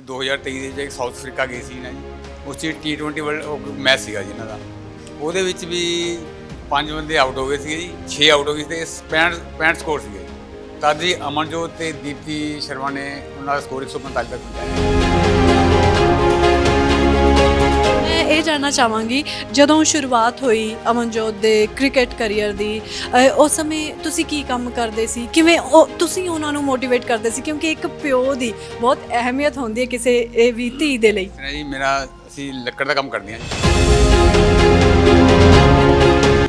2023 ਦੇ ਵਿੱਚ south Africa ਗਈ ਸੀ ਨਾ ਜੀ। ਉਸ 'ਚ T20 ਵਰਲਡ ਮੈਚ ਸੀਗਾ ਜੀ ਇਹਨਾਂ ਦਾ। ਉਹਦੇ ਵਿੱਚ ਵੀ ਪੰਜ ਬੰਦੇ ਆਊਟ ਹੋ ਗਏ ਸੀਗੇ ਜੀ। 6 ਆਊਟ ਹੋ ਗਏ ਸੀ ਤੇ 65 65 ਸਕੋਰ ਸੀਗੇ। ਤਦ ਜੀ ਅਮਨਜੋਤ ਤੇ ਦੀਪਤੀ ਸ਼ਰਮਾ ਨੇ ਉਹਨਾਂ ਦਾ ਸਕੋਰ 145 ਤੱਕ ਪਹੁੰਚਾਇਆ। ਇਹ ਜਾਣਨਾ ਚਾਹਾਂਗੀ, ਜਦੋਂ ਸ਼ੁਰੂਆਤ ਹੋਈ ਅਮਨਜੋਤ ਦੇ ਕ੍ਰਿਕਟ ਕੈਰੀਅਰ ਦੀ ਉਸ ਸਮੇਂ ਤੁਸੀਂ ਕੀ ਕੰਮ ਕਰਦੇ ਸੀ? ਕਿਵੇਂ ਉਹ, ਤੁਸੀਂ ਉਹਨਾਂ ਨੂੰ ਮੋਟੀਵੇਟ ਕਰਦੇ ਸੀ? ਕਿਉਂਕਿ ਇੱਕ ਪਿਓ ਦੀ ਬਹੁਤ ਅਹਿਮੀਅਤ ਹੁੰਦੀ ਹੈ ਕਿਸੇ, ਇਹ ਵੀ ਧੀ ਦੇ ਲਈ। ਜੀ, ਮੇਰਾ ਅਸੀਂ ਲੱਕੜ ਦਾ ਕੰਮ ਕਰਦੇ ਹਾਂ ਜੀ।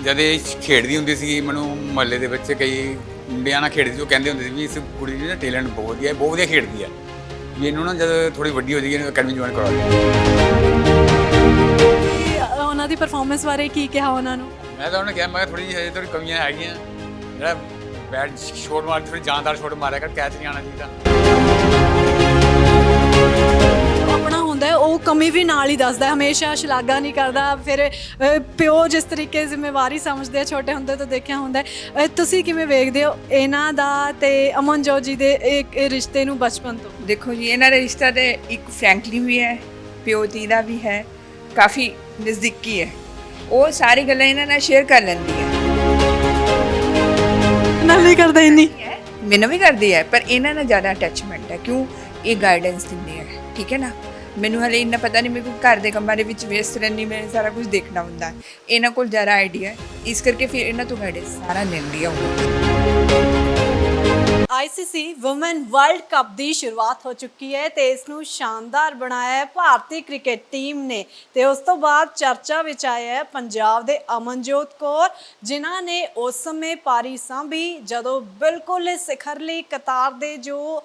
ਜਦ ਇਹ ਖੇਡਦੀ ਹੁੰਦੀ ਸੀ ਮੈਨੂੰ ਮਹੱਲੇ ਦੇ ਵਿੱਚ ਕਈ ਮੁੰਡਿਆਂ ਨਾਲ ਖੇਡਦੀ ਸੀ, ਉਹ ਕਹਿੰਦੇ ਹੁੰਦੇ ਸੀ ਵੀ ਇਸ ਕੁੜੀ ਦੀ ਨਾ ਟੈਲੈਂਟ ਬਹੁਤ ਵਧੀਆ ਹੈ, ਬਹੁਤ ਵਧੀਆ ਖੇਡਦੀ ਹੈ। ਵੀ ਇਹਨੂੰ ਨਾ ਜਦ ਥੋੜੀ ਵੱਡੀ ਹੋ ਜਾਏਗੀ, ਇਹਨੂੰ ਅਕੈਡਮੀ ਜੁਆਇਨ ਕਰਾ ਦਿਓ। ਅ, ਉਹਨਾਂ ਦੀ ਪਰਫਾਰਮੈਂਸ ਬਾਰੇ ਕੀ ਕਿਹਾ ਉਹਨਾਂ ਨੂੰ? ਮੈਂ ਤਾਂ ਉਹਨੇ ਕਿਹਾ ਮੈਂ ਥੋੜੀ ਜਿਹੀ ਹਜੇ ਥੋੜੀ ਕਮੀਆਂ ਹੈਗੀਆਂ। ਜਿਹੜਾ ਬੈਟ ਸ਼ੋਟ ਮਾਰ ਥੋੜੀ ਜਾਨਦਾਰ ਸ਼ੋਟ ਮਾਰਿਆ ਕਰ ਕੈਚ ਨਹੀਂ ਆਣਾ ਚਾਹੀਦਾ। ਆਪਣਾ ਹੁੰਦਾ ਹੈ, ਉਹ ਕਮੀ ਵੀ ਨਾਲ ਹੀ ਦੱਸਦਾ ਹੈ, ਹਮੇਸ਼ਾ ਸ਼ਲਾਘਾ ਨਹੀਂ ਕਰਦਾ। ਫਿਰ ਅ, ਪਿਓ ਜਿਸ ਤਰੀਕੇ ਜ਼ਿੰਮੇਵਾਰੀ ਸਮਝਦੇ ਆ ਛੋਟੇ ਹੁੰਦੇ ਤੋਂ ਦੇਖਿਆ ਹੁੰਦਾ ਹੈ। ਅ, ਤੁਸੀਂ ਕਿਵੇਂ ਵੇਖਦੇ ਹੋ ਇਹਨਾਂ ਦਾ ਤੇ ਅਮਨਜੋਤ ਜੀ ਦੇ ਇੱਕ ਇਹ ਰਿਸ਼ਤੇ ਨੂੰ ਬਚਪਨ ਤੋਂ? ਦੇਖੋ ਜੀ ਇਹਨਾਂ ਦਾ ਰਿਸ਼ਤਾ ਤੇ ਇੱਕ ਫ੍ਰੈਂਕਲੀ ਵੀ ਹੈ ਪਿਓ ਧੀ ਦਾ ਵੀ ਹੈ। ਕਾਫੀ ਨਜ਼ਦੀਕੀ ਹੈ। ਉਹ ਸਾਰੀ ਗੱਲਾਂ ਇਹਨਾਂ ਨਾਲ ਸ਼ੇਅਰ ਕਰ ਲੈਂਦੀ ਹੈ। ਨਾਲ ਨਹੀਂ ਕਰਦਾ ਇੰਨੀ। ਮੈਨੂੰ ਵੀ ਕਰਦੀ ਹੈ ਪਰ ਇਹਨਾਂ ਨਾਲ ਜ਼ਿਆਦਾ ਅਟੈਚਮੈਂਟ ਹੈ। ਕਿਉਂ? ਇਹ ਗਾਈਡੈਂਸ ਦਿੰਦੀ ਹੈ। ਠੀਕ ਹੈ ਨਾ? ਮੈਨੂੰ ਹਲੇ ਇੰਨਾ ਪਤਾ ਨਹੀਂ ਮੇਰੇ ਘਰ ਦੇ ਕੰਮਾਂ ਦੇ ਵਿੱਚ ਵੇਸਟ ਰਹਿੰਦੀ ਮੈਂ ਸਾਰਾ ਕੁਝ ਦੇਖਣਾ ਹੁੰਦਾ। ਇਹਨਾਂ ਕੋਲ ਜ਼ਿਆਦਾ ਆਈਡੀਆ ਹੈ। ਇਸ ਕਰਕੇ ਫਿਰ ਇਹਨਾਂ ਤੋਂ ਗਾਈਡੈਂਸ ਸਾਰਾ ਲੈਂਦੀ ਹੈ ਉਹ। ICC ਵੂਮਨ ਵਰਲਡ ਕੱਪ ਦੀ ਸ਼ੁਰੂਆਤ ਹੋ ਚੁੱਕੀ ਹੈ ਤੇ ਇਸ ਨੂੰ ਸ਼ਾਨਦਾਰ ਬਣਾਇਆ ਹੈ। ਭਾਰਤੀ ਕ੍ਰਿਕਟ ਟੀਮ ਨੇ ਤੇ ਉਸ ਤੋਂ ਬਾਅਦ ਚਰਚਾ ਵਿੱਚ ਆਇਆ ਹੈ ਪੰਜਾਬ ਦੇ ਅਮਨਜੋਤ ਕੌਰ, ਜਿਨ੍ਹਾਂ ਨੇ ਉਸ ਸਮੇਂ ਪਾਰੀ ਸਾਂਭੀ ਜਦੋਂ ਬਿਲਕੁਲ ਸਿਖਰਲੀ ਕਤਾਰ ਦੇ ਜੋ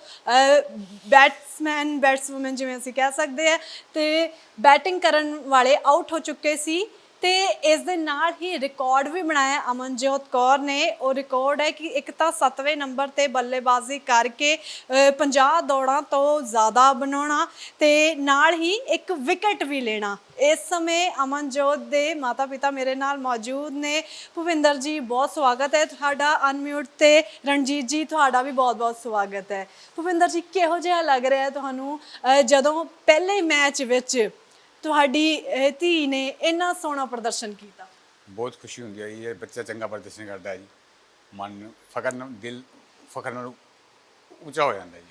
ਬੈਟਸਮੈਨ ਬੈਟਸਵੂਮਨ ਜਿਵੇਂ ਅਸੀਂ ਕਹਿ ਸਕਦੇ ਆ ਤੇ ਬੈਟਿੰਗ ਕਰਨ ਵਾਲੇ ਆਊਟ ਹੋ ਚੁੱਕੇ ਸੀ। ਤੇ ਇਸ ਦੇ ਨਾਲ ਹੀ ਰਿਕਾਰਡ ਵੀ ਬਣਾਇਆ ਅਮਨਜੋਤ ਕੌਰ ਨੇ। ਉਹ ਰਿਕਾਰਡ ਹੈ ਕਿ ਇੱਕ ਤਾਂ 7ਵੇਂ ਨੰਬਰ ਤੇ ਬੱਲੇਬਾਜ਼ੀ ਕਰਕੇ ਅ, 50 ਦੌੜਾਂ ਤੋਂ ਜ਼ਿਆਦਾ ਬਣਾਉਣਾ ਤੇ ਨਾਲ ਹੀ ਇੱਕ ਵਿਕਟ ਵੀ ਲੈਣਾ। ਇਸ ਸਮੇਂ ਅਮਨਜੋਤ ਦੇ ਮਾਤਾ-ਪਿਤਾ ਮੇਰੇ ਨਾਲ ਮੌਜੂਦ ਨੇ। ਭੁਵਿੰਦਰ ਜੀ ਬਹੁਤ ਸਵਾਗਤ ਹੈ ਤੁਹਾਡਾ ਅਨਮਿਊਟ ਤੇ। ਰਣਜੀਤ ਜੀ ਤੁਹਾਡਾ ਵੀ ਬਹੁਤ-ਬਹੁਤ ਸਵਾਗਤ ਹੈ। ਭੁਪਿੰਦਰ ਜੀ ਕਿਹੋ ਜਿਹਾ ਲੱਗ ਰਿਹਾ ਹੈ ਤੁਹਾਨੂੰ? ਜਦੋਂ ਪਹਿਲੇ ਮੈਚ ਵਿੱਚ ਤੁਹਾਡੀ ਇਹ ਧੀ ਨੇ ਇੰਨਾ ਸੋਹਣਾ ਪ੍ਰਦਰਸ਼ਨ ਕੀਤਾ। ਬਹੁਤ ਖੁਸ਼ੀ ਹੁੰਦੀ ਹੈ ਇਹ ਬੱਚਾ ਚੰਗਾ ਪ੍ਰਦਰਸ਼ਨ ਕਰਦਾ ਹੈ ਜੀ। ਮਨ ਫਖਰ ਨਾਲ ਦਿਲ ਫਖਰ ਨਾਲ ਉੱਚਾ ਹੋ ਜਾਂਦਾ ਹੈ ਜੀ।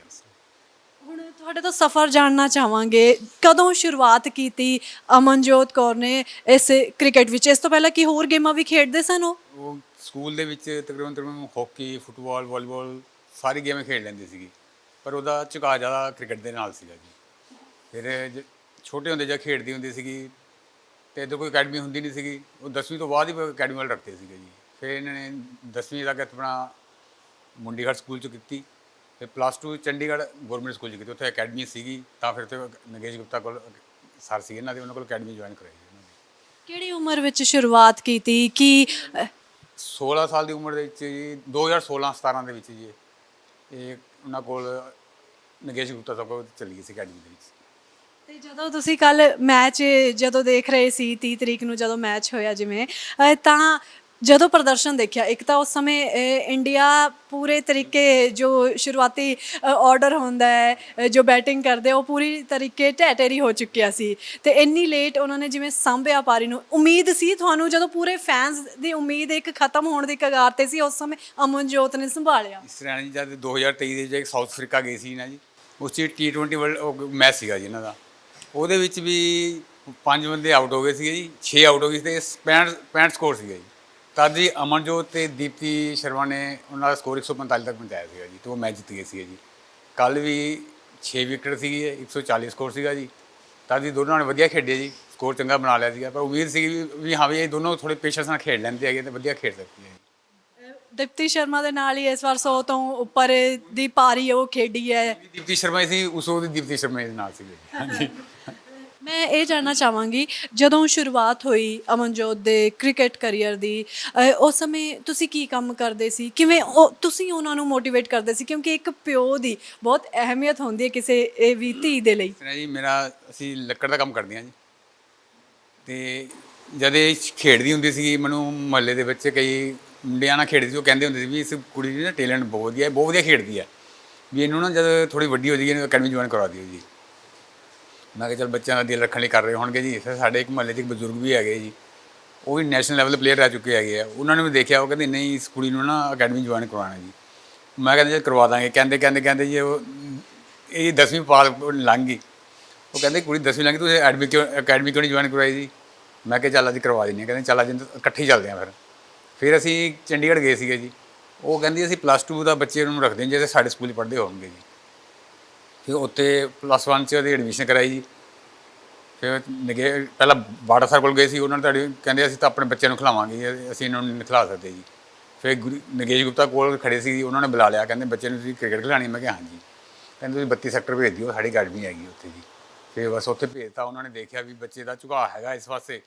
ਹੁਣ ਤੁਹਾਡੇ ਤੋਂ ਸਫ਼ਰ ਜਾਣਨਾ ਚਾਹਾਂਗੇ। ਕਦੋਂ ਸ਼ੁਰੂਆਤ ਕੀਤੀ? ਅਮਨਜੋਤ ਕੌਰ ਨੇ ਇਸ ਕ੍ਰਿਕਟ ਵਿੱਚ। ਇਸ ਤੋਂ ਪਹਿਲਾਂ ਕੀ ਹੋਰ ਗੇਮਾਂ ਵੀ ਖੇਡਦੇ ਸਨ ਉਹ? ਉਹ ਸਕੂਲ ਦੇ ਵਿੱਚ ਤਕਰੀਬਨ ਤਕਰੀਬਨ ਹਾਕੀ ਫੁੱਟਬਾਲ ਵਾਲੀਬਾਲ ਸਾਰੀ ਗੇਮਾਂ ਖੇਡ ਲੈਂਦੀ ਸੀਗੀ। ਪਰ ਉਹਦਾ ਝੁਕਾਅ ਜ਼ਿਆਦਾ ਕ੍ਰਿਕਟ ਦੇ ਨਾਲ ਸੀਗਾ ਜੀ। ਫਿਰ ਛੋਟੇ ਹੁੰਦੇ ਜਦ ਖੇਡਦੀ ਹੁੰਦੀ ਸੀਗੀ ਤੇ ਇੱਧਰ ਕੋਈ ਅਕੈਡਮੀ ਹੁੰਦੀ ਨਹੀਂ ਸੀਗੀ ਉਹ 10ਵੀਂ ਤੋਂ ਬਾਅਦ ਹੀ ਅਕੈਡਮੀ ਵੱਲ ਰੱਖਦੇ ਸੀਗੇ ਜੀ। ਫਿਰ ਇਹਨਾਂ ਨੇ 10ਵੀਂ ਤੱਕ ਆਪਣਾ ਮੁੰਡੀਗੜ੍ਹ ਸਕੂਲ ਚ ਕੀਤੀ ਫਿਰ ਪਲੱਸ 2 ਚੰਡੀਗੜ੍ਹ ਗਵਰਨਮੈਂਟ ਸਕੂਲ ਚ ਕੀਤੀ। ਉੱਥੇ ਅਕੈਡਮੀ ਸੀਗੀ ਤਾਂ ਫਿਰ ਤੇ ਨਗੇਸ਼ ਗੁਪਤਾ ਕੋਲ ਸਰ ਸੀ ਇਹਨਾਂ ਦੇ ਉਹਨਾਂ ਕੋਲ ਅਕੈਡਮੀ ਜੁਆਇਨ ਕਰਾਈ ਜੀ ਉਹਨਾਂ ਨੇ। ਕਿਹੜੀ ਉਮਰ ਵਿੱਚ ਸ਼ੁਰੂਆਤ ਕੀਤੀ? ਕੀ ਅਹ, 16 ਸਾਲ ਦੀ ਉਮਰ ਦੇ ਵਿੱਚ ਜੀ 2016 17 ਦੇ ਵਿੱਚ ਜੀ ਇਹ ਇਹ ਉਹਨਾਂ ਕੋਲ ਨਗੇਸ਼ ਗੁਪਤਾ ਸਾਹਿਬ ਕੋਲ ਚੱਲੀ ਗਈ ਸੀ ਅਕੈਡਮੀ ਦੇ ਵਿੱਚ। ਤੇ ਜਦੋਂ ਤੁਸੀਂ ਕੱਲ ਮੈਚ ਜਦੋਂ ਦੇਖ ਰਹੇ ਸੀ 30 ਤਰੀਕ ਨੂੰ ਜਦੋਂ ਮੈਚ ਹੋਇਆ ਜਿਵੇਂ ਅਹ, ਤਾਂ ਜਦੋਂ ਪ੍ਰਦਰਸ਼ਨ ਦੇਖਿਆ ਇੱਕ ਤਾਂ ਉਸ ਸਮੇਂ ਅਹ, ਇੰਡੀਆ ਪੂਰੇ ਤਰੀਕੇ ਜੋ ਸ਼ੁਰੂਆਤੀ ਆਰਡਰ ਹੁੰਦਾ ਹੈ ਅਹ, ਜੋ ਬੈਟਿੰਗ ਕਰਦੇ ਉਹ ਪੂਰੀ ਤਰੀਕੇ ਢਹਿ ਹੋ ਚੁੱਕਿਆ ਸੀ। ਤੇ ਇੰਨੀ ਲੇਟ ਉਹਨਾਂ ਨੇ ਜਿਵੇਂ ਸਾਂਭਿਆ ਪਾਰੀ ਨੂੰ ਉਮੀਦ ਸੀ ਤੁਹਾਨੂੰ ਜਦੋਂ ਪੂਰੇ ਫੈਨਸ ਦੀ ਉਮੀਦ ਇੱਕ ਖਤਮ ਹੋਣ ਦੀ ਕਗਾਰ ਤੇ ਸੀ ਉਸ ਸਮੇਂ ਅਮਨਜੋਤ ਨੇ ਸੰਭਾਲਿਆ। ਇਸ ਤਰ੍ਹਾਂ ਜੀ ਜਦ 2023 ਦੇ ਵਿੱਚ ਸਾਊਥ ਅਫਰੀਕਾ ਗਈ ਸੀ ਨਾ ਜੀ ਉਸ 'ਚ T20 ਵਰਲਡ ਮੈਚ ਸੀਗਾ ਜੀ ਇਹਨਾਂ ਦਾ। ਉਹਦੇ ਵਿੱਚ ਵੀ ਪੰਜ ਬੰਦੇ ਆਊਟ ਹੋ ਗਏ ਸੀਗੇ ਜੀ 6 ਆਊਟ ਹੋ ਗਏ ਸੀ ਤੇ 65 65 ਸਕੋਰ ਸੀਗਾ ਜੀ। ਤਦ ਜੀ ਅਮਨਜੋਤ ਤੇ ਦੀਪਤੀ ਸ਼ਰਮਾ ਨੇ ਉਹਨਾਂ ਦਾ ਸਕੋਰ 145 ਤੱਕ ਪਹੁੰਚਾਇਆ ਸੀਗਾ ਜੀ ਤੇ ਉਹ ਮੈਚ ਜਿੱਤ ਗਏ ਸੀਗੇ ਜੀ। ਕੱਲ ਵੀ 6 ਵਿਕਟ ਸੀਗੀ 140 ਸਕੋਰ ਸੀਗਾ ਜੀ। ਤਦ ਜੀ ਦੋਨਾਂ ਨੇ ਵਧੀਆ ਖੇਡੇ ਜੀ ਸਕੋਰ ਚੰਗਾ ਬਣਾ ਲਿਆ ਸੀਗਾ। ਪਰ ਉਮੀਦ ਸੀ ਵੀ ਹਾਂ ਵੀ ਇਹ ਦੋਨੋਂ ਥੋੜੇ ਪੇਸ਼ੈਂਸ ਨਾਲ ਖੇਡ ਲੈਂਦੇ ਹੈਗੇ ਤੇ ਵਧੀਆ ਖੇਡ ਸਕਦੀ ਹੈ ਦਿਪਤੀ ਸ਼ਰਮਾ ਦੇ ਨਾਲ ਹੀ ਇਸ ਵਾਰ 100 ਤੋਂ ਉੱਪਰ ਦੀ ਪਾਰੀ ਉਹ ਖੇਡੀ ਹੈ। ਦੀਪਤੀ ਸ਼ਰਮਾ ਸੀ ਉਸ ਉਹਦੀ ਦੀਪਤੀ ਸ਼ਰਮਾ ਦੇ ਨਾਲ ਸੀਗੇ। ਹਾਂਜੀ। ਮੈਂ ਇਹ ਜਾਣਨਾ ਚਾਹਾਂਗੀ ਜਦੋਂ ਸ਼ੁਰੂਆਤ ਹੋਈ ਅਮਨਜੋਤ ਦੇ ਕ੍ਰਿਕਟ ਕੈਰੀਅਰ ਦੀ ਉਸ ਸਮੇਂ ਤੁਸੀਂ ਕੀ ਕੰਮ ਕਰਦੇ ਸੀ? ਕਿਵੇਂ ਉਹ ਤੁਸੀਂ ਉਹਨਾਂ ਨੂੰ ਮੋਟੀਵੇਟ ਕਰਦੇ ਸੀ? ਕਿਉਂਕਿ ਇੱਕ ਪਿਓ ਦੀ ਬਹੁਤ ਅਹਿਮੀਅਤ ਹੁੰਦੀ ਹੈ ਕਿਸੇ ਇਹ ਵੀ ਧੀ ਦੇ ਲਈ। ਜੀ ਮੇਰਾ ਅਸੀਂ ਲੱਕੜ ਦਾ ਕੰਮ ਕਰਦੇ ਹਾਂ ਜੀ। ਤੇ ਜਦ ਇਹ ਖੇਡਦੀ ਹੁੰਦੀ ਸੀ ਮੈਨੂੰ ਮਹੱਲੇ ਦੇ ਵਿੱਚ ਕਈ ਮੁੰਡਿਆਂ ਨਾਲ ਖੇਡਦੀ ਸੀ, ਉਹ ਕਹਿੰਦੇ ਹੁੰਦੇ ਸੀ ਵੀ ਇਸ ਕੁੜੀ ਦੀ ਨਾ ਟੈਲੈਂਟ ਬਹੁਤ ਵਧੀਆ ਹੈ, ਬਹੁਤ ਵਧੀਆ ਖੇਡਦੀ ਹੈ। ਵੀ ਇਹਨੂੰ ਨਾ ਜਦ ਥੋੜੀ ਵੱਡੀ ਹੋ ਜਾਏਗੀ ਇਹਨੂੰ ਅਕੈਡਮੀ ਜੁਆਇਨ ਕਰਵਾ ਦਿਓ ਜੀ। ਮੈਂ ਕਿਹਾ ਚਲ ਬੱਚਿਆਂ ਦਾ ਦਿਲ ਰੱਖਣ ਲਈ ਕਰ ਰਹੇ ਹੋਣਗੇ ਜੀ। ਫਿਰ ਸਾਡੇ ਇੱਕ ਮਹੱਲੇ 'ਚ ਇੱਕ ਬਜ਼ੁਰਗ ਵੀ ਹੈਗੇ ਜੀ। ਉਹ ਵੀ ਨੈਸ਼ਨਲ ਲੈਵਲ ਦੇ ਪਲੇਅਰ ਰਹਿ ਚੁੱਕੇ ਹੈਗੇ ਆ। ਉਹਨਾਂ ਨੇ ਵੀ ਦੇਖਿਆ, ਉਹ ਕਹਿੰਦੇ ਨਹੀਂ, ਇਸ ਕੁੜੀ ਨੂੰ ਨਾ ਅਕੈਡਮੀ ਜੁਆਇਨ ਕਰਵਾਉਣਾ ਜੀ। ਮੈਂ ਕਹਿੰਦਾ ਜੀ ਕਰਵਾ ਦਾਂਗੇ। ਕਹਿੰਦੇ ਕਹਿੰਦੇ ਕਹਿੰਦੇ ਜੀ, ਉਹ ਇਹ 10ਵੀਂ ਪਾਸ ਲੰਘ ਗਈ। ਉਹ ਕਹਿੰਦੇ, ਕੁੜੀ 10ਵੀਂ ਲੰਘ ਗਈ ਤੁਸੀਂ ਐਡਮੀ ਕਿਉਂ, ਅਕੈਡਮੀ ਕਿਉਂ ਨਹੀਂ ਜੁਆਇਨ ਕਰਵਾਈ ਜੀ? ਮੈਂ ਕਿਹਾ ਚੱਲ ਅੱਜ ਕਰਵਾ ਦਿੰਦੇ ਕਹਿੰਦੇ, ਚੱਲ ਅੱਜ ਇਕੱਠੇ ਹੀ ਚੱਲਦੇ ਹਾਂ ਫਿਰ। ਫਿਰ ਅਸੀਂ ਚੰਡੀਗੜ੍ਹ ਗਏ ਸੀਗੇ ਜੀ। ਉਹ ਕਹਿੰਦੀ ਅਸੀਂ ਪਲੱਸ 2 ਦਾ ਬੱਚੇ ਨੂੰ ਰੱਖਦੇ ਹਾਂ ਜਿਹੜੇ ਸਾਡੇ ਸਕੂਲ 'ਚ ਪੜ੍ਹਦੇ ਹੋਣਗੇ ਜੀ। ਫਿਰ ਉੱਥੇ ਪਲੱਸ 1 ਚ ਉਹਦੀ ਐਡਮਿਸ਼ਨ ਕਰਾਈ ਜੀ। ਫਿਰ ਨਗੇ ਪਹਿਲਾਂ ਬਾੜਾ ਸਾਹਿਬ ਕੋਲ ਗਏ ਸੀ ਉਹਨਾਂ ਨੇ ਤੁਹਾਡੀ ਕਹਿੰਦੇ ਅਸੀਂ ਤਾਂ ਆਪਣੇ ਬੱਚਿਆਂ ਨੂੰ ਖਿਲਾਵਾਂਗੇ ਜੀ, ਅਸੀਂ ਇਹਨਾਂ ਨੂੰ ਨਹੀਂ ਖਿਲਾ ਸਕਦੇ ਜੀ। ਫਿਰ ਗੁਰੂ- ਨਗੇਸ਼ ਗੁਪਤਾ ਕੋਲ ਖੜੇ ਸੀ ਉਹਨਾਂ ਨੇ ਬੁਲਾ ਲਿਆ ਕਹਿੰਦੇ ਬੱਚੇ ਨੂੰ ਤੁਸੀਂ ਕ੍ਰਿਕਟ ਖਿਲਾਣੀ ਮੈਂ ਕਿਹਾ ਹਾਂਜੀ। ਕਹਿੰਦੇ ਤੁਸੀਂ 32 ਸੈਕਟਰ ਭੇਜ ਦਿਓ ਸਾਡੀ ਅਕੈਡਮੀ ਹੈਗੀ ਉੱਥੇ ਜੀ। ਫਿਰ ਬਸ ਉੱਥੇ ਭੇਜਤਾ ਉਹਨਾਂ ਨੇ ਦੇਖਿਆ ਵੀ ਬੱਚੇ ਦਾ ਝੁਕਾਅ ਹੈਗਾ ਇਸ ਪਾਸੇ।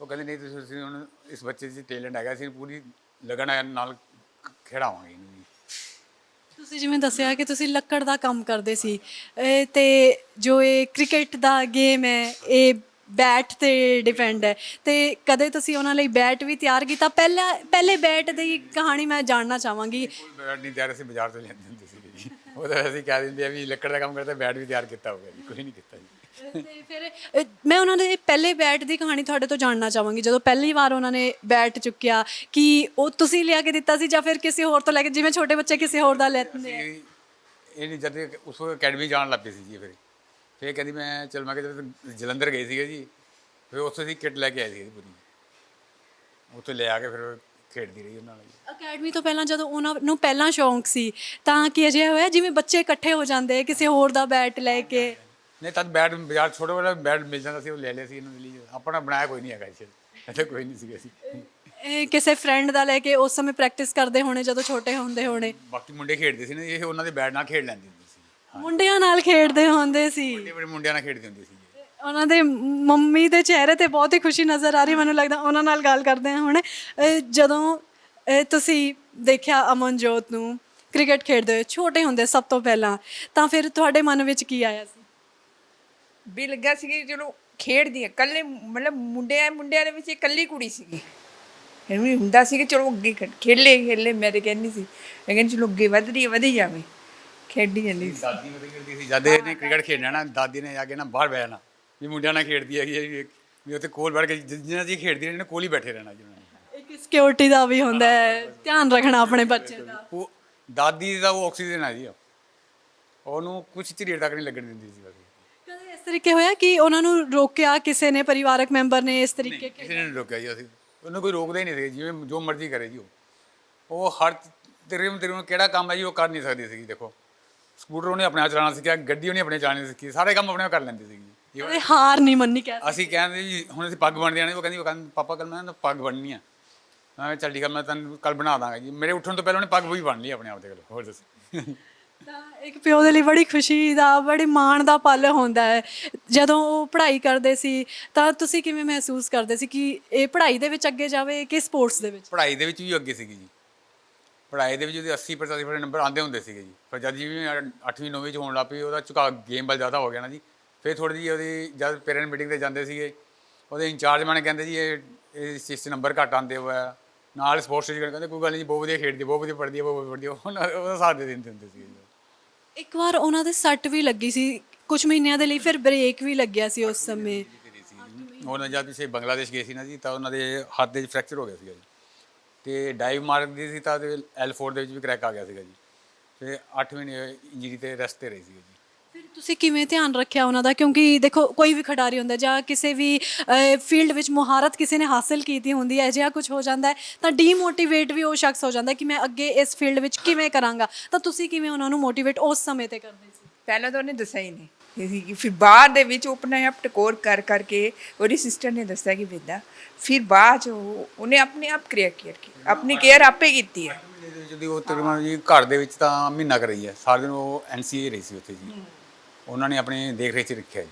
ਉਹ ਕਹਿੰਦੇ ਨਹੀਂ ਤੁਸੀਂ ਤੁਸੀਂ ਹੁਣ ਇਸ ਬੱਚੇ 'ਚ ਟੈਲੈਂਟ ਹੈਗਾ ਅਸੀਂ ਪੂਰੀ ਲਗਨ ਨਾਲ ਖੇਡਾਵਾਂਗੇ ਇਹਨੂੰ ਜੀ ਤੁਸੀਂ ਜਿਵੇਂ ਦੱਸਿਆ ਕਿ ਤੁਸੀਂ ਲੱਕੜ ਦਾ ਕੰਮ ਕਰਦੇ ਸੀ ਇਹ ਤੇ ਜੋ ਇਹ ਕ੍ਰਿਕਟ ਦਾ ਗੇਮ ਹੈ ਇਹ ਬੈਟ ਤੇ ਡਿਪੈਂਡ ਹੈ। ਤੇ ਕਦੇ ਤੁਸੀਂ ਉਹਨਾਂ ਲਈ ਬੈਟ ਵੀ ਤਿਆਰ ਕੀਤਾ? ਪਹਿਲਾ ਪਹਿਲੇ ਬੈਟ ਦੀ ਕਹਾਣੀ ਮੈਂ ਜਾਣਨਾ ਚਾਹਾਂਗੀ। ਕੋਈ ਬੈਟ ਨਹੀਂ ਤਿਆਰ ਅਸੀਂ ਬਾਜ਼ਾਰ ਤੋਂ ਲੈਂਦੇ ਹੁੰਦੇ ਸੀਗੇ ਜੀ। ਉਹ ਤਾਂ ਅਸੀਂ ਕਹਿ ਦਿੰਦੇ ਆ ਵੀ ਲੱਕੜ ਦਾ ਕੰਮ ਕਰਦਾ ਬੈਟ ਵੀ ਤਿਆਰ ਕੀਤਾ ਹੋਊਗਾ ਜੀ ਕੋਈ ਨਹੀਂ ਕੀਤਾ ਤੇ ਫਿਰ ਅ, ਮੈਂ ਉਹਨਾਂ ਦੇ ਪਹਿਲੇ ਬੈਟ ਦੀ ਕਹਾਣੀ ਤੁਹਾਡੇ ਤੋਂ ਜਾਣਨਾ ਚਾਹਾਂਗੀ। ਜਦੋਂ ਪਹਿਲੀ ਵਾਰ ਉਹਨਾਂ ਨੇ ਬੈਟ ਚੁੱਕਿਆ ਕਿ ਉਹ ਤੁਸੀਂ ਲਿਆ ਕੇ ਦਿੱਤਾ ਸੀ ਜਾਂ ਫਿਰ ਕਿਸੇ ਹੋਰ ਤੋਂ ਲੈ ਕੇ ਜਿਵੇਂ ਛੋਟੇ ਬੱਚੇ ਕਿਸੇ ਹੋਰ ਦਾ ਲੈਂਦੇ ਆ। ਇਹ ਇਹ ਨਹੀਂ ਜਦ ਇਹ ਉਸ ਅਕੈਡਮੀ ਜਾਣ ਲੱਗ ਪਈ ਸੀ ਜੀ ਫਿਰ। ਫਿਰ ਕਹਿੰਦੀ ਮੈਂ ਚਲ ਮੈਂ ਕਿਹਾ ਜਦੋਂ ਜਲੰਧਰ ਗਏ ਸੀਗੇ ਜੀ ਫਿਰ ਉੱਥੇ ਦੀ ਕਿੱਟ ਲੈ ਕੇ ਆਏ ਸੀ ਪੂਰੀ। ਉੱਥੇ ਲੈ ਆ ਕੇ ਫਿਰ ਖੇਡਦੀ ਰਹੀ ਉਹਨਾਂ ਨਾਲ ਜੀ। ਅਕੈਡਮੀ ਤੋਂ ਪਹਿਲਾਂ ਜਦੋਂ ਉਹਨਾਂ ਨੂੰ ਪਹਿਲਾਂ ਸ਼ੌਂਕ ਸੀ ਤਾਂ ਕੀ ਅਜਿਹਾ ਹੋਇਆ? ਜਿਵੇਂ ਬੱਚੇ ਇਕੱਠੇ ਹੋ ਜਾਂਦੇ ਕਿਸੇ ਹੋਰ ਦਾ ਬੈਟ ਲੈ ਕੇ। ਨਹੀਂ ਤਦ ਬੈਟ ਬਾਜ਼ਾਰ ਛੋਟੇ ਵਾਲਾ ਬੈਟ ਮਿਲ ਜਾਂਦਾ ਸੀ ਉਹ ਲੈ ਲਿਆ ਸੀ ਇਹਨਾਂ ਦੇ ਲਈ। ਆਪਣਾ ਬਣਾਇਆ ਕੋਈ ਨਹੀਂ ਹੈਗਾ ਇਸ ਇੱਥੇ ਕੋਈ ਨਹੀਂ ਸੀਗਾ ਸੀ ਇਹ ਕਿਸੇ ਫਰੈਂਡ ਦਾ ਲੈ ਕੇ ਉਸ ਸਮੇਂ ਪ੍ਰੈਕਟਿਸ ਕਰਦੇ ਹੋਣੇ ਜਦੋਂ ਛੋਟੇ ਹੁੰਦੇ ਹੋਣੇ? ਬਾਕੀ ਮੁੰਡੇ ਖੇਡਦੇ ਸੀ ਨਾ ਇਹ ਉਹਨਾਂ ਦੇ ਬੈਟ ਨਾਲ ਖੇਡ ਲੈਂਦੇ ਹੁੰਦੇ ਸੀ। ਮੁੰਡਿਆਂ ਨਾਲ ਖੇਡਦੇ ਹੁੰਦੇ ਸੀ? ਵੱਡੇ ਵੱਡੇ ਮੁੰਡਿਆਂ ਨਾਲ ਖੇਡਦੇ ਹੁੰਦੇ ਸੀ। ਉਹਨਾਂ ਦੇ ਮੰਮੀ ਦੇ ਚਿਹਰੇ ਤੇ ਬਹੁਤ ਹੀ ਖੁਸ਼ੀ ਨਜ਼ਰ ਆ ਰਹੀ ਮੈਨੂੰ ਲੱਗਦਾ ਉਹਨਾਂ ਨਾਲ ਗੱਲ ਕਰਦੇ ਹਾਂ ਹੁਣ ਜਦੋਂ ਤੁਸੀਂ ਦੇਖਿਆ ਅਮਨਜੋਤ ਨੂੰ ਕ੍ਰਿਕਟ ਖੇਡਦੇ ਛੋਟੇ ਹੁੰਦੇ ਸਭ ਤੋਂ ਪਹਿਲਾਂ ਤਾਂ ਫਿਰ ਤੁਹਾਡੇ ਮਨ ਵਿੱਚ ਕੀ ਆਇਆ ਸੀ? ਵੀ ਲੱਗਾ ਸੀ ਕਿ ਚਲੋ ਖੇਡਦੀ ਹੈ ਕੱਲੇ ਮਤਲਬ ਮੁੰਡਿਆਂ ਮੁੰਡਿਆਂ ਦੇ ਵਿੱਚ ਇਕੱਲੀ ਕੁੜੀ ਸੀਗੀ। ਇਹਨੂੰ ਵੀ ਹੁੰਦਾ ਸੀ ਕਿ ਚਲੋ ਅੱਗੇ ਖੇਡ- ਖੇਲੇ ਖੇਲੇ ਮੈਂ ਤੇ ਕਹਿੰਦੀ ਸੀ ਮੈਂ ਕਹਿੰਦੀ ਚਲੋ ਅੱਗੇ ਵਧ ਰਹੀ ਹੈ ਵਧੀ ਜਾਵੇ। ਖੇਡੀ ਜਾਂਦੀ ਸੀ। ਦਾਦੀ ਮਦਦ ਕਰਦੀ ਸੀ ਜਦ ਇਹਨੇ ਕ੍ਰਿਕਟ ਖੇਡਣਾ ਨਾ ਦਾਦੀ ਨੇ ਜਾ ਕੇ ਨਾ ਬਾਹਰ ਬਹਿ ਜਾਣਾ ਵੀ ਮੁੰਡਿਆਂ ਨਾਲ ਖੇਡਦੀ ਹੈਗੀ ਹੈ ਵੀ- ਵੀ ਉੱਥੇ ਕੋਲ ਬੈਠ ਕੇ ਜਿੰਨਾ ਜੀ ਖੇਡਦੀ ਰਹਿਣੀ ਕੋਲ ਹੀ ਬੈਠੇ ਰਹਿਣਾ ਜੀ ਉਹਨਾਂ। ਨੇ ਇੱਕ ਸਿਕਿਉਰਿਟੀ ਦਾ ਵੀ ਹੁੰਦਾ ਹੈ ਧਿਆਨ ਰੱਖਣਾ ਆਪਣੇ ਬੱਚੇ ਦਾ। ਉਹ ਦਾਦੀ ਦਾ ਉਹ ਆਕਸੀਜਨ ਆ ਜੀ ਉਹ। ਉਹਨੂੰ ਕੁਝ ਚਿਰ ਤੱਕ ਨਹੀਂ ਲੱਗਣ ਦਿੰਦੀ ਸੀ ਬਸ ਇਸ ਤਰੀਕੇ ਹੋਇਆ ਕਿ ਉਹਨਾਂ ਨੂੰ ਰੋਕਿਆ ਕਿਸੇ ਨੇ ਪਰਿਵਾਰਕ ਮੈਂਬਰ ਨੇ ਇਸ ਤਰੀਕੇ ਕਿਸੇ ਨੇ ਨਹੀਂ ਰੋਕਿਆ ਜੀ ਅਸੀਂ ਉਹਨੂੰ ਕੋਈ ਰੋਕਦਾ ਹੀ ਨਹੀਂ ਸੀ ਜਿਵੇਂ ਜੋ ਮਰਜ਼ੀ ਕਰੇ ਜੀ ਉਹ। ਉਹ ਹਰ ਤੇਰੇ ਤੇਰੇ ਕਿਹੜਾ ਕੰਮ ਹੈ ਜੀ ਉਹ ਕਰ ਨਹੀਂ ਸਕਦੀ ਸੀ ਦੇਖੋ। ਸਕੂਟਰ ਉਹਨੇ ਆਪਣੇ ਆਪ ਚਲਾਉਣਾ ਸਿੱਖਿਆ ਗੱਡੀ ਉਹਨੇ ਆਪਣੇ ਚਲਾਉਣੀ ਸਿੱਖੀ ਸਾਰੇ ਕੰਮ ਆਪਣੇ ਆਪ ਕਰ ਲੈਂਦੀ ਸੀ ਕਦੇ ਹਾਰ ਨਹੀਂ ਮੰਨੀ ਕਹਿ ਅਸੀਂ ਕਹਿੰਦੇ ਜੀ ਹੁਣ ਅਸੀਂ ਪੱਗ ਬੰਨਦੇ ਆਣੇ ਉਹ ਕਹਿੰਦੀ ਉਹ ਕਹਿੰਦੀ ਪਾਪਾ ਕੱਲ ਮੈਂ ਪੱਗ ਬੰਨਣੀ ਆ। ਮੈਂ ਚੱਲ ਠੀਕ ਆ ਮੈਂ ਤੈਨੂੰ ਕੱਲ ਬਣਾ ਦਾਂਗਾ ਜੀ। ਮੇਰੇ ਉੱਠਣ ਤੋਂ ਪਹਿਲਾਂ ਉਹਨੇ ਪੱਗ ਵੀ ਬੰਨ ਲਈ ਆਪਣੇ ਆਪ ਦੇ ਕੋਲ ਹੋਰ ਦੱਸ। ਤਾਂ ਇੱਕ ਪਿਓ ਦੇ ਲਈ ਬੜੀ ਖੁਸ਼ੀ ਦਾ, ਬੜੀ ਮਾਣ ਦਾ ਪਲ ਹੁੰਦਾ ਹੈ। ਜਦੋਂ ਉਹ ਪੜ੍ਹਾਈ ਕਰਦੇ ਸੀ, ਤਾਂ ਤੁਸੀਂ ਕਿਵੇਂ ਮਹਿਸੂਸ ਕਰਦੇ ਸੀ ਕਿ ਇਹ ਪੜ੍ਹਾਈ ਦੇ ਵਿੱਚ ਅੱਗੇ ਜਾਵੇ, ਕਿ ਸਪੋਰਟਸ ਦੇ ਵਿੱਚ? ਪੜ੍ਹਾਈ ਦੇ ਵਿੱਚ ਵੀ ਅੱਗੇ ਸੀਗੀ ਜੀ। ਪੜ੍ਹਾਈ ਦੇ ਵਿੱਚ ਉਹਦੇ 80 85 ਨੰਬਰ ਆਉਂਦੇ ਹੁੰਦੇ ਸੀਗੇ ਜੀ। ਪਰ ਜਦ ਜਿਵੇਂ 8ਵੀਂ 9ਵੀਂ ਚ ਹੋਣ ਲੱਗ ਪਈ, ਉਹਦਾ ਝੁਕਾ ਗੇਮ ਵੱਲ ਜ਼ਿਆਦਾ ਹੋ ਗਿਆ ਨਾ ਜੀ। ਫਿਰ ਥੋੜੀ ਜਿਹੀ ਉਹਦੀ ਜਦ ਪੇਰੈਂਟ ਮੀਟਿੰਗ ਤੇ ਜਾਂਦੇ ਸੀਗੇ, ਉਹਦੇ ਇੰਚਾਰਜ ਮਾਨੇ ਕਹਿੰਦੇ ਜੀ, ਇਹ ਇਹ ਇਸ ਚੀਜ਼ 'ਚ ਨੰਬਰ ਘੱਟ ਆਉਂਦੇ ਹੋਇਆ ਨਾਲ ਸਪੋਰਟਸ ਚ ਕਹਿੰਦੇ, ਕੋਈ ਗੱਲ ਨਹੀਂ ਬਹੁਤ ਵਧੀਆ ਖੇਡਦੀ, ਬਹੁਤ ਵਧੀਆ ਪੜ੍ਹਦੀ ਹੈ, ਬਹੁਤ ਵਧੀਆ ਪੜ੍ਹਦੀ ਹੈ। ਉਹਨਾਂ ਉਹਦਾ ਸਾਥ ਦੇ ਦਿੰਦੇ ਹੁੰਦੇ ਸੀਗੇ ਜੀ। ਇੱਕ ਵਾਰ ਉਹਨਾਂ ਦੇ ਸੱਟ ਵੀ ਲੱਗੀ ਸੀ ਕੁਝ ਮਹੀਨਿਆਂ ਦੇ ਲਈ ਫਿਰ ਬ੍ਰੇਕ ਵੀ ਲੱਗਿਆ ਸੀ ਉਸ ਸਮੇਂ। ਉਹਨਾਂ ਜਦ ਪਿੱਛੇ ਬੰਗਲਾਦੇਸ਼ ਗਏ ਸੀ ਨਾ ਜੀ, ਤਾਂ ਉਹਨਾਂ ਦੇ ਹੱਥ ਦੇ ਫ੍ਰੈਕਚਰ ਹੋ ਗਿਆ ਸੀਗਾ ਜੀ। ਤੇ ਡਾਈਵ ਮਾਰਦੀ ਸੀ ਤਾਂ L4 ਦੇ ਵਿੱਚ ਵੀ ਕਰੈਕ ਆ ਗਿਆ ਸੀਗਾ ਜੀ। ਤੇ 8 ਮਹੀਨੇ ਇੰਜਰੀ ਤੇ ਰੈਸਟ ਤੇ ਰਹੀ ਸੀ ਜੀ। ਫਿਰ ਤੁਸੀਂ ਕਿਵੇਂ ਧਿਆਨ ਰੱਖਿਆ ਉਹਨਾਂ ਦਾ? ਕਿਉਂਕਿ ਦੇਖੋ ਕੋਈ ਵੀ ਖਿਡਾਰੀ ਹੁੰਦਾ ਜਾਂ ਕਿਸੇ ਵੀ ਫੀਲਡ ਵਿੱਚ ਮੁਹਾਰਤ ਕਿਸੇ ਨੇ ਹਾਸਲ ਕੀਤੀ ਹੁੰਦੀ ਹੈ ਅਜਿਹਾ ਕੁਝ ਹੋ ਜਾਂਦਾ ਹੈ ਤਾਂ ਡੀਮੋਟੀਵੇਟ ਵੀ ਉਹ ਸ਼ਖਸ ਹੋ ਜਾਂਦਾ ਕਿ ਮੈਂ ਅੱਗੇ ਇਸ ਫੀਲਡ ਵਿੱਚ ਕਿਵੇਂ ਕਰਾਂਗਾ। ਤਾਂ ਤੁਸੀਂ ਕਿਵੇਂ ਉਹਨਾਂ ਨੂੰ ਮੋਟੀਵੇਟ ਉਸ ਸਮੇਂ ਤੇ ਕਰਦੇ ਸੀ? ਪਹਿਲਾਂ ਤਾਂ ਉਹਨੇ ਦੱਸਿਆ ਹੀ ਨਹੀਂ। ਸੀ ਕਿ ਫਿਰ ਬਾਅਦ ਦੇ ਵਿੱਚ ਉਹ ਆਪਣੇ ਆਪ ਟਕੋਰ ਕਰ ਕਰਕੇ ਉਹਦੀ ਸਿਸਟਰ ਨੇ ਦੱਸਿਆ ਕਿ ਬੇਦਾ ਫਿਰ ਬਾਅਦ ਉਹਨੇ ਆਪਣੇ ਆਪ ਕੇਅਰ ਕੀਤੀ। ਆਪਣੀ ਕੇਅਰ ਆਪੇ ਕੀਤੀ ਹੈ। ਮਹੀਨੇ ਦੇ ਵਿੱਚ ਦੀ ਉਹ ਤਕਰੀਬਨ ਜੀ ਘਰ ਦੇ ਵਿੱਚ ਤਾਂ ਮਹੀਨਾ ਕਰ ਰਹੀ ਹੈ। ਸਾਰੇ ਦਿਨ ਉਹ ਐਨਸੀਏ ਰਹੀ ਸੀ ਉੱਥੇ ਜੀ। ਉਹਨਾਂ ਨੇ ਆਪਣੇ ਦੇਖ ਰੇਖ ਚ ਰੱਖਿਆ ਜੀ।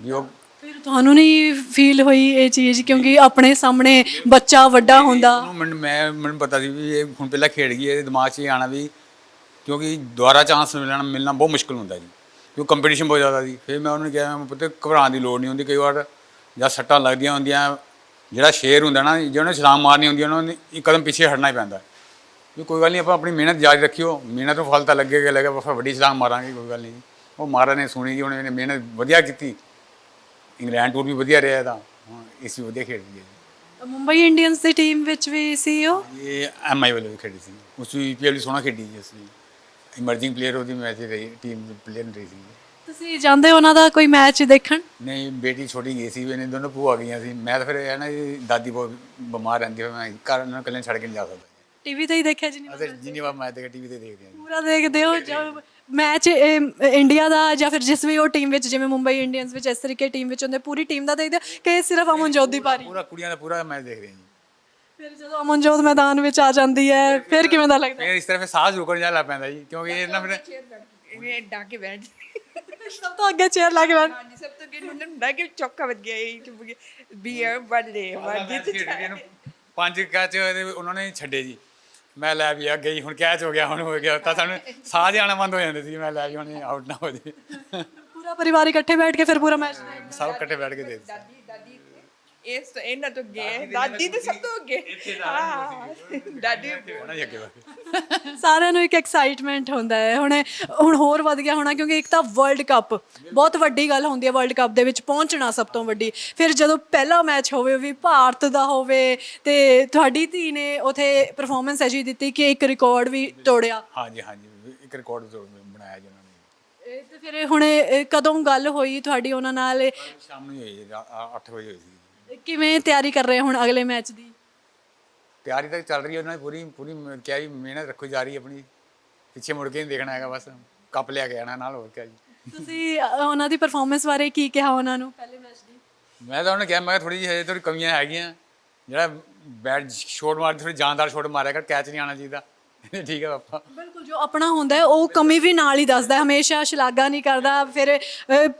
ਵੀ ਉਹ ਫਿਰ ਤੁਹਾਨੂੰ ਨਹੀਂ ਫੀਲ ਹੋਈ ਇਹ ਚੀਜ਼ ਕਿਉਂਕਿ ਆਪਣੇ ਸਾਹਮਣੇ ਬੱਚਾ ਵੱਡਾ ਹੁੰਦਾ? ਮੈਨੂੰ ਮੈਂ ਮੈਨੂੰ ਪਤਾ ਸੀ ਵੀ ਇਹ ਹੁਣ ਪਹਿਲਾਂ ਖੇਡ ਗਈ ਇਹਦੇ ਦਿਮਾਗ 'ਚ ਇਹ ਆਣਾ ਵੀ ਕਿਉਂਕਿ ਦੁਬਾਰਾ ਚਾਂਸ ਮਿਲਣਾ ਮਿਲਣਾ ਬਹੁਤ ਮੁਸ਼ਕਲ ਹੁੰਦਾ ਜੀ। ਕਿਉਂਕਿ ਕੰਪੀਟੀਸ਼ਨ ਬਹੁਤ ਜ਼ਿਆਦਾ ਸੀ। ਫਿਰ ਮੈਂ ਉਹਨੂੰ ਕਿਹਾ ਮੈਂ ਪੁੱਤ ਘਬਰਾਉਣ ਦੀ ਲੋੜ ਨਹੀਂ ਹੁੰਦੀ ਕਈ ਵਾਰ ਜਾਂ ਸੱਟਾਂ ਲੱਗਦੀਆਂ ਹੁੰਦੀਆਂ ਜਿਹੜਾ ਸ਼ੇਰ ਹੁੰਦਾ ਨਾ ਜਿਹਨੇ ਛਲਾਂਗ ਮਾਰਨੀ ਹੁੰਦੀ ਉਹਨਾਂ ਨੂੰ ਇੱਕ ਕਦਮ ਪਿੱਛੇ ਹਟਣਾ ਹੀ ਪੈਂਦਾ। ਵੀ ਕੋਈ ਗੱਲ ਨਹੀਂ ਆਪਾਂ ਆਪਣੀ ਮਿਹਨਤ ਜਾਰੀ ਰੱਖਿਓ। ਮਿਹਨਤ ਨੂੰ ਫਲ ਤਾਂ ਲੱਗੇਗਾ ਲੱਗੇਗਾ ਆਪਾਂ ਵੱਡੀ ਛਲਾਂਗ ਮਾਰਾਂਗੇ ਕੋਈ ਗੱਲ ਨਹੀਂ। ਜੀ ਉਹ ਮਹਾਰਾਜ ਨੇ ਸੁਣੀ ਜੀ ਉਹਨੇ ਮਿਹਨਤ ਵਧੀਆ ਕੀਤੀ। ਇੰਗਲੈਂਡ ਟੂਰ ਵੀ ਵਧੀਆ ਰਿਹਾ ਇਹਦਾ। ਹੁਣ ਇਸ ਵੀ ਵਧੀਆ ਖੇਡਦੀ ਹੈ। ਜੀ ਮੁੰਬਈ ਇੰਡੀਅਨਸ ਦੀ ਟੀਮ ਵਿੱਚ ਵੀ ਸੀ ਉਹ ਇਹ ਐਮਆਈ ਵੱਲੋਂ ਵੀ ਖੇਡੀ ਸੀ। ਉਸ ਵੀ ਪੀਐਲ ਵੀ ਸੋਹਣਾ ਖੇਡੀ ਜੀ ਵੀ ਇਮਰਜਿੰਗ ਪਲੇਅਰ ਉਹਦੀ ਮੈਚ ਰਹੀ ਟੀਮ ਦੇ ਪਲੇਅਰ ਰਹੀ ਸੀ। ਤੁਸੀਂ ਜਾਂਦੇ ਹੋ ਉਹਨਾਂ ਦਾ ਕੋਈ ਮੈਚ ਦੇਖਣ? ਨਹੀਂ ਬੇਟੀ ਛੋਟੀ ਗਈ ਸੀ ਇਹਨੇ ਦੋਨੋਂ ਭੂਆ ਗਈਆਂ ਸੀ। ਮੈਂ ਤਾਂ ਫਿਰ ਇਹ ਨਾ ਜੀ ਦਾਦੀ ਬਹੁਤ ਬਿਮਾਰ ਰਹਿੰਦੀ ਫਿਰ ਮੈਂ ਘਰ ਉਹਨਾਂ ਨੂੰ ਇਕੱਲੇ ਛੱਡ ਕੇ ਨਹੀਂ ਜਾ ਸਕਦਾ। ਟੀਵੀ ਤੇ ਹੀ ਦੇਖਿਆ ਜੀ ਅਸੀਂ ਜਿੰਨੀ ਵਾਰ ਮੈਂ ਤੇ ਟੀਵੀ ਤੇ ਦੇਖਦੇ ਹਾਂ ਜੀ। ਪੂਰਾ ਦੇਖਦੇ ਹੋ ਜਦ ਮੈਚ ਇੰਡੀਆ ਦਾ ਜਾਂ ਫਿਰ ਜਿਸ ਵੀ ਉਹ ਟੀਮ ਵਿੱਚ ਜਿਵੇਂ ਮੁੰਬਈ ਇੰਡੀਅਨਸ ਵਿੱਚ ਇਸ ਤਰੀਕੇ ਟੀਮ ਵਿੱਚ ਹੁੰਦੇ ਪੂਰੀ ਟੀਮ ਦਾ ਦੇਖਦੇ ਹੋ ਕਿ ਸਿਰਫ ਅਮਨਜੋਤ ਦੀ ਪਾਰੀ? ਪੂਰਾ ਕੁੜੀਆਂ ਦਾ ਪੂਰਾ ਮੈਚ ਦੇਖ ਰਹੇ ਹਾਂ ਜੀ। ਫਿਰ ਜਦੋਂ ਅਮਨਜੋਤ ਮੈਦਾਨ ਵਿੱਚ ਆ ਜਾਂਦੀ ਹੈ ਫਿਰ ਕਿਵੇਂ ਦਾ ਲੱਗਦਾ? ਫਿਰ ਇਸ ਤਰ੍ਹਾਂ ਫਿਰ ਸਾਹ ਰੁਕਣ ਜਾ ਲੱਗ ਪੈਂਦਾ ਜੀ ਕਿਉਂਕਿ ਇਹ ਨਾ ਫਿਰ ਇਹ ਡਾਕੇ ਬੈਠ ਸਭ ਤੋਂ ਅੱਗੇ ਚੇਅਰ ਲਾ ਕੇ ਬੈਠ ਹਾਂਜੀ ਸਭ ਤੋਂ ਅੱਗੇ ਉਹਨਾਂ ਨੂੰ ਡਾਕੇ ਚੌਕਾ ਵੱਜ ਗਿਆ ਇਹ ਚੁੱਪ ਗਿਆ। ਵੀ ਇਹ ਬਰਥਡੇ ਮੈਚ ਖੇਡ ਰਹੀ ਇਹਨੂੰ ਪੰਜ ਕੈਚ ਉਹਨਾਂ ਨੇ ਛੱਡੇ ਜੀ। ਮੈਂ ਲੈ ਵੀ ਆ ਗਈ ਹੁਣ ਕੈਚ ਹੋ ਗਿਆ ਹੁਣ ਹੋ ਗਿਆ ਤਾਂ ਸਾਨੂੰ ਸਾਹ ਜਾਣਾ ਬੰਦ ਹੋ ਜਾਂਦੇ ਸੀ ਮੈਂ ਲੈ ਵੀ ਹੁਣ ਆਊਟ ਨਾ ਹੋ ਜੇ ਪੂਰਾ ਪਰਿਵਾਰ ਇਕੱਠੇ ਬੈਠ ਕੇ ਫਿਰ ਪੂਰਾ ਮੈਚ ਸਭ ਇਕੱਠੇ ਬੈਠ ਕੇ ਦੇਖਦੇ ਇਸ ਇਹਨਾਂ ਤੋਂ ਅੱਗੇ। ਦਾਦੀ ਤੇ ਸਭ ਤੋਂ ਅੱਗੇ। ਹਾਂ ਦਾਦੀ ਹੋਣਾ ਅੱਗੇ ਸਾਰਿਆਂ ਨੂੰ ਇੱਕ ਐਕਸਾਈਟਮੈਂਟ ਹੁੰਦਾ ਹੈ। ਹੁਣ ਹੁਣ ਹੋਰ ਵੱਧ ਗਿਆ ਹੋਣਾ ਕਿਉਂਕਿ ਇੱਕ ਤਾਂ ਵਰਲਡ ਕੱਪ ਬਹੁਤ ਵੱਡੀ ਗੱਲ ਹੁੰਦੀ ਹੈ ਵਰਲਡ ਕੱਪ ਦੇ ਵਿੱਚ ਪਹੁੰਚਣਾ ਸਭ ਤੋਂ ਵੱਡੀ। ਫਿਰ ਜਦੋਂ ਪਹਿਲਾ ਮੈਚ ਹੋਵੇ ਉਹ ਵੀ ਭਾਰਤ ਦਾ ਹੋਵੇ ਤੇ ਤੁਹਾਡੀ ਧੀ ਨੇ ਉਥੇ ਪਰਫਾਰਮੈਂਸ ਅਜੀ ਦਿੱਤੀ ਕਿ ਇੱਕ ਰਿਕਾਰਡ ਵੀ ਤੋੜਿਆ। ਹਾਂਜੀ ਹਾਂਜੀ ਇੱਕ ਰਿਕਾਰਡ ਬਣਾਇਆ ਜੀ ਉਹਨਾਂ ਨੇ। ਇਹ ਤੇ ਫਿਰ ਹੁਣ ਕਦੋਂ ਗੱਲ ਹੋਈ ਤੁਹਾਡੀ ਉਹਨਾਂ ਨਾਲ? ਸ਼ਾਮ ਨੂੰ ਹੋਈ ਜੀ 8 ਵਜੇ ਹੋਈ ਸੀ। ਕਿਵੇਂ ਤਿਆਰੀ ਕਰ ਰਹੇ ਹੁਣ ਅਗਲੇ ਮੈਚ ਦੀ? ਤਿਆਰੀ ਤਾਂ ਚੱਲ ਰਹੀ ਹੈ ਉਹਨਾਂ ਦੀ ਪੂਰੀ ਪੂਰੀ ਮ- ਕਿਹਾ ਜੀ ਮਿਹਨਤ ਰੱਖੋ ਜਾ ਰਹੀ ਹੈ ਆਪਣੀ। ਪਿੱਛੇ ਮੁੜ ਕੇ ਨਹੀਂ ਦੇਖਣਾ ਹੈਗਾ ਬਸ ਕੱਪ ਲਿਆ ਕੇ ਆਣਾ ਨਾਲ ਹੋਰ ਕਿਆ ਜੀ। ਤੁਸੀਂ ਅ, ਉਹਨਾਂ ਦੀ ਪਰਫਾਰਮੈਂਸ ਬਾਰੇ ਕੀ ਕਿਹਾ ਉਹਨਾਂ ਨੂੰ ਪਹਿਲੇ ਮੈਚ ਦੀ? ਮੈਂ ਤਾਂ ਉਹਨੇ ਕਿਹਾ ਮੈਂ ਥੋੜੀ ਜਿਹੀ ਹਜੇ ਥੋੜੀ ਕਮੀਆਂ ਹੈਗੀਆਂ। ਜਿਹੜਾ ਬੈਟ ਸ਼ੋਟ ਮਾਰ ਥੋੜੀ ਜਾਨਦਾਰ ਸ਼ੋਟ ਮਾਰਿਆ ਕਰ ਕੈਚ ਨਹੀਂ ਆਣਾ ਚਾਹੀਦਾ। ਠੀਕ ਹੈ ਪਾਪਾ। ਬਿਲਕੁਲ ਜੋ ਆਪਣਾ ਹੁੰਦਾ ਹੈ ਉਹ ਕਮੀ ਵੀ ਨਾਲ ਹੀ ਦੱਸਦਾ ਹੈ। ਹਮੇਸ਼ਾ ਸ਼ਲਾਘਾ ਨਹੀਂ ਕਰਦਾ। ਫਿਰ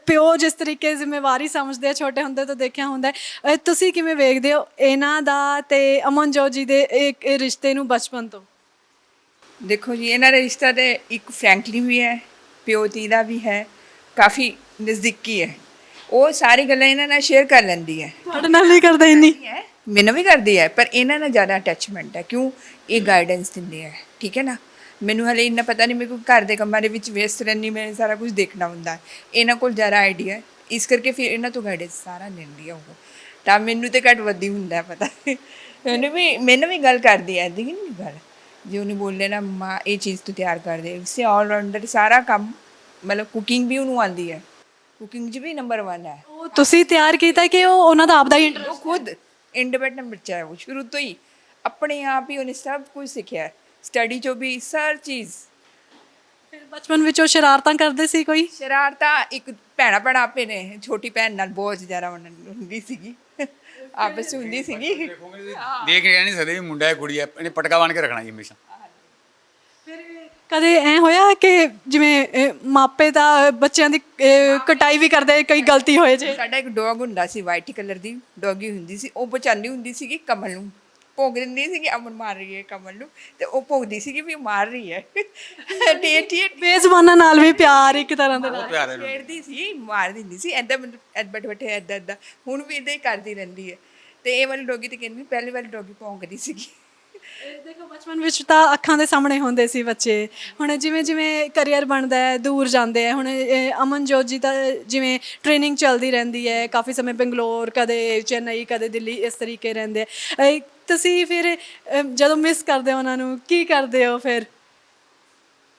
ਪਿਓ ਜਿਸ ਤਰੀਕੇ ਜ਼ਿੰਮੇਵਾਰੀ ਸਮਝਦੇ ਆ ਛੋਟੇ ਹੁੰਦੇ ਤੋਂ ਦੇਖਿਆ ਹੁੰਦਾ ਹੈ। ਤੁਸੀਂ ਕਿਵੇਂ ਵੇਖਦੇ ਹੋ ਇਹਨਾਂ ਦਾ ਤੇ ਅਮਨਜੋਤ ਜੀ ਦੇ ਇੱਕ ਇਹ ਰਿਸ਼ਤੇ ਨੂੰ ਬਚਪਨ ਤੋਂ? ਦੇਖੋ ਜੀ ਇਹਨਾਂ ਦਾ ਰਿਸ਼ਤਾ ਤੇ ਇੱਕ ਫਰੈਂਕਲੀ ਵੀ ਹੈ ਪਿਓ ਧੀ ਦਾ ਵੀ ਹੈ ਕਾਫੀ ਨਜ਼ਦੀਕੀ ਹੈ। ਉਹ ਸਾਰੀ ਗੱਲਾਂ ਇਹਨਾਂ ਨਾਲ ਸ਼ੇਅਰ ਕਰ ਲੈਂਦੀ ਹੈ। ਤੁਹਾਡੇ ਨਾਲ ਨਹੀਂ ਕਰਦੇ ਇੰਨੀ। ਹੈ। ਮੈਨੂੰ ਵੀ ਕਰਦੀ ਹੈ ਪਰ ਇਹਨਾਂ ਨਾਲ ਜ਼ਿਆਦਾ ਅਟੈਚਮੈਂਟ ਹੈ। ਕਿਉਂ? ਇਹ ਗਾਈਡੈਂਸ ਦਿੰਦੇ ਹੈ ਠੀਕ ਹੈ ਨਾ? ਮੈਨੂੰ ਹਲੇ ਇੰਨਾ ਪਤਾ ਨਹੀਂ ਮੇਰੇ ਕੋਲ ਘਰ ਦੇ ਕੰਮਾਂ ਦੇ ਵਿੱਚ ਵਿਅਸਤ ਰਹਿੰਦੀ ਮੈਂ ਸਾਰਾ ਕੁਝ ਦੇਖਣਾ ਹੁੰਦਾ। ਹੈ। ਇਹਨਾਂ ਕੋਲ ਜ਼ਿਆਦਾ ਆਈਡੀਆ ਹੈ ਇਸ ਕਰਕੇ ਫਿਰ ਇਹਨਾਂ ਤੋਂ ਗਾਈਡੈਂਸ ਸਾਰਾ ਲੈਂਦੀ ਹੈ ਉਹ। ਤਾਂ ਮੈਨੂੰ ਤੇ ਘੱਟ ਵੱਧੀ ਹੁੰਦਾ ਪਤਾ। ਮੈਨੂੰ ਵੀ ਮੈਨੂੰ ਵੀ ਗੱਲ ਕਰਦੀ ਹੈ ਦੇਖੀ ਨਹੀਂ ਗੱਲ। ਜੇ ਉਹਨੇ ਬੋਲੇ ਨਾ ਮਾਂ ਇਹ ਚੀਜ਼ ਤੂੰ ਤਿਆਰ ਕਰ ਦੇ। ਇਸੇ ਆਲ ਰਾਊਂਡਰ ਸਾਰਾ ਕੰਮ ਮਤਲਬ ਕੁਕਿੰਗ ਵੀ ਉਹਨੂੰ ਆਉਂਦੀ ਹੈ। ਕੁਕਿੰਗ 'ਚ ਵੀ ਨੰਬਰ 1 ਹੈ। ਉਹ ਤੁਸੀਂ ਤਿਆਰ ਕੀਤਾ ਕਿ ਉਹ ਉਹਨਾਂ ਦਾ ਆਪਦਾ ਹੀ ਇੰਟਰਸਟ ਉਹ ਖੁਦ ਇੰਡੀਪੈਂਡੈਂਟ ਬੱਚਾ ਹੈ ਉਹ ਸ਼ੁਰੂ ਤੋਂ ਹੀ। ਆਪਣੇ ਆਪ ਹੀ ਉਹਨੇ ਸਭ ਕੁਝ ਸਿੱਖਿਆ ਹੈ। ਸਟੱਡੀ ਚੋਂ ਵੀ ਹਰ ਚੀਜ਼। ਫਿਰ ਬਚਪਨ ਵਿੱਚ ਉਹ ਸ਼ਰਾਰਤਾਂ ਕਰਦੇ ਸੀ ਕੋਈ? ਸ਼ਰਾਰਤਾਂ ਇੱਕ ਭੈਣਾ ਭੈਣਾ ਆਪੇ ਨੇ ਛੋਟੀ ਭੈਣ ਨਾਲ ਬਹੁਤ ਜ਼ਿਆਦਾ ਉਹਨਾਂ ਨੂੰ ਹੁੰਦੀ ਸੀਗੀ। ਆਪਸ 'ਚ ਹੁੰਦੀ ਸੀਗੀ। ਦੇਖ ਰਿਹਾ ਨਹੀਂ ਸਕਦੇ ਵੀ ਮੁੰਡਾ ਹੈ ਕੁੜੀ ਹੈ ਇਹਨੇ ਪਟਕਾ ਬਣ ਕੇ ਰੱਖਣਾ ਜੀ ਹਮੇਸ਼ਾ। ਕਦੇ ਐ ਹੋਇਆ ਕਿ ਜਿਵੇਂ ਮਾਪੇ ਤਾਂ ਬੱਚਿਆਂ ਦੀ ਕਟਾਈ ਵੀ ਕਰਦੇ ਕਈ ਗਲਤੀ ਹੋਏ ਜੇ? ਸਾਡਾ ਇੱਕ ਡੌਗ ਹੁੰਦਾ ਸੀ ਵਾਈਟ ਕਲਰ ਦੀ ਡੌਗੀ ਹੁੰਦੀ ਸੀ ਉਹ ਬਚਾਉਂਦੀ ਹੁੰਦੀ ਸੀਗੀ ਕਮਲ ਨੂੰ। ਭੋਗ ਦਿੰਦੀ ਸੀਗੀ ਅਮਨ ਮਾਰ ਰਹੀ ਹੈ ਕਮਲ ਨੂੰ ਤੇ ਉਹ ਭੋਗਦੀ ਸੀਗੀ ਵੀ ਮਾਰ ਰਹੀ ਹੈ। ਟੇ ਟੇ ਬੇਜ਼ਬਾਨਾਂ ਨਾਲ ਵੀ ਪਿਆਰ ਇੱਕ ਤਰ੍ਹਾਂ ਦਾ ਬਹੁਤ ਪਿਆਰ ਹੈ। ਇਹਨੂੰ। ਛੇੜਦੀ ਸੀ ਮਾਰ ਦਿੰਦੀ ਸੀ ਐਦਾਂ ਮਤਲਬ ਬੈਠ ਬੈਠੇ ਐਦਾਂ ਐਦਾਂ ਹੁਣ ਵੀ ਇਦਾਂ ਹੀ ਕਰਦੀ ਰਹਿੰਦੀ ਹੈ। ਤੇ ਇਹ ਵਾਲੀ ਡੌਗੀ ਤੇ ਕਹਿੰਦੀ ਪਹਿਲੀ ਵਾਲੀ ਡੌਗੀ ਭੌਂਕਦੀ ਸੀਗੀ। ਦੇਖੋ ਬਚਪਨ ਵਿੱਚ ਤਾਂ ਅੱਖਾਂ ਦੇ ਸਾਹਮਣੇ ਹੁੰਦੇ ਸੀ ਬੱਚੇ। ਹੁਣ ਜਿਵੇਂ ਜਿਵੇਂ ਕੈਰੀਅਰ ਬਣਦਾ ਹੈ ਦੂਰ ਜਾਂਦੇ ਹੈ ਹੁਣ ਇਹ ਅਮਨਜੋਤ ਜੀ ਤਾਂ ਜਿਵੇਂ ਟ੍ਰੇਨਿੰਗ ਚੱਲਦੀ ਰਹਿੰਦੀ ਹੈ ਕਾਫੀ ਸਮੇਂ ਬੰਗਲੌਰ ਕਦੇ ਚੇਨਈ ਕਦੇ ਦਿੱਲੀ ਇਸ ਤਰੀਕੇ ਰਹਿੰਦੇ ਆ ਇਹ ਤੁਸੀਂ ਫਿਰ ਅ, ਜਦੋਂ ਮਿਸ ਕਰਦੇ ਹੋ ਉਹਨਾਂ ਨੂੰ ਕੀ ਕਰਦੇ ਹੋ ਫਿਰ?